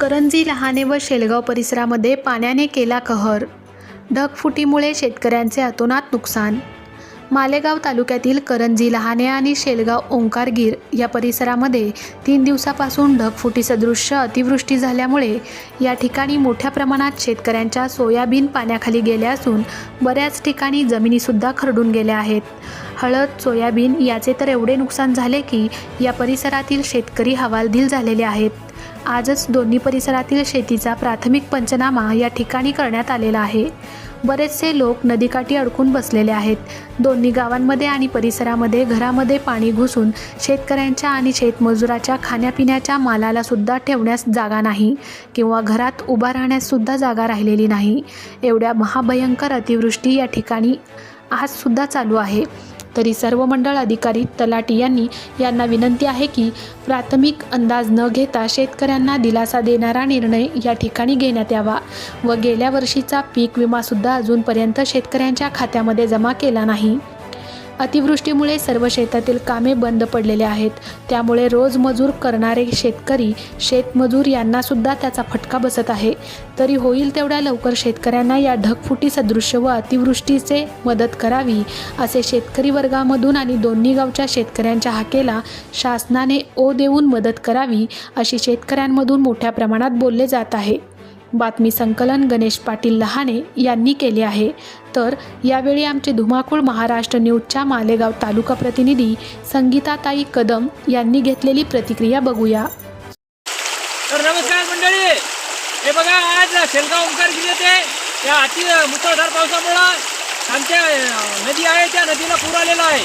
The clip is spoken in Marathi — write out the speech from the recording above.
करंजी लहाने व शेलगाव परिसरामध्ये पाण्याने केला कहर. ढगफुटीमुळे शेतकऱ्यांचे अतोनात नुकसान. मालेगाव तालुक्यातील करंजी लहाने आणि शेलगाव ओंकारगीर या परिसरामध्ये तीन दिवसापासून ढगफुटी सदृश्य अतिवृष्टी झाल्यामुळे या ठिकाणी मोठ्या प्रमाणात शेतकऱ्यांच्या सोयाबीन पाण्याखाली गेल्या असून बऱ्याच ठिकाणी जमिनीसुद्धा खरडून गेल्या आहेत. हळद सोयाबीन याचे तर एवढे नुकसान झाले की या परिसरातील शेतकरी हवालदिल झालेले आहेत. आजच दोन्ही परिसरातील शेतीचा प्राथमिक पंचनामा या ठिकाणी करण्यात आलेला आहे. बरेचसे लोक नदीकाठी अडकून बसलेले आहेत. दोन्ही गावांमध्ये आणि परिसरामध्ये घरामध्ये पाणी घुसून शेतकऱ्यांच्या आणि शेतमजुराच्या खाण्यापिण्याच्या मालाला सुद्धा ठेवण्यास जागा नाही किंवा घरात उभा राहण्यास सुद्धा जागा राहिलेली नाही. एवढ्या महाभयंकर अतिवृष्टी या ठिकाणी आजसुद्धा चालू आहे. तरी सर्व मंडळ अधिकारी तलाटी यांनी यांना विनंती आहे की प्राथमिक अंदाज न घेता शेतकऱ्यांना दिलासा देणारा निर्णय या ठिकाणी घेण्यात यावा व गेल्या वर्षीचा पीक विमासुद्धा अजूनपर्यंत शेतकऱ्यांच्या खात्यामध्ये जमा केला नाही. अतिवृष्टीमुळे सर्व शेतातील कामे बंद पडलेले आहेत. त्यामुळे रोजमजूर करणारे शेतकरी शेतमजूर यांना सुद्धा त्याचा फटका बसत आहे. तरी होईल तेवढ्या लवकर शेतकऱ्यांना या ढगफुटी सदृश्य व अतिवृष्टीचे मदत करावी असे शेतकरी वर्गामधून आणि दोन्ही गावच्या शेतकऱ्यांच्या हाकेला शासनाने ओ देऊन मदत करावी अशी शेतकऱ्यांमधून मोठ्या प्रमाणात बोलले जात आहे. बातमी संकलन गणेश पाटील लहाने यांनी केले आहे. तर यावेळी आमचे धुमाकूळ महाराष्ट्र न्यूजच्या मालेगाव तालुका प्रतिनिधी संगीताताई कदम यांनी घेतलेली प्रतिक्रिया बघूया. तर नमस्कार मंडळी. हे बघा आज शेलगाव ओंकार गिरी या अति मुसळधार पावसामुळं आमच्या नदी आहे त्या नदीला पूर आलेला आहे.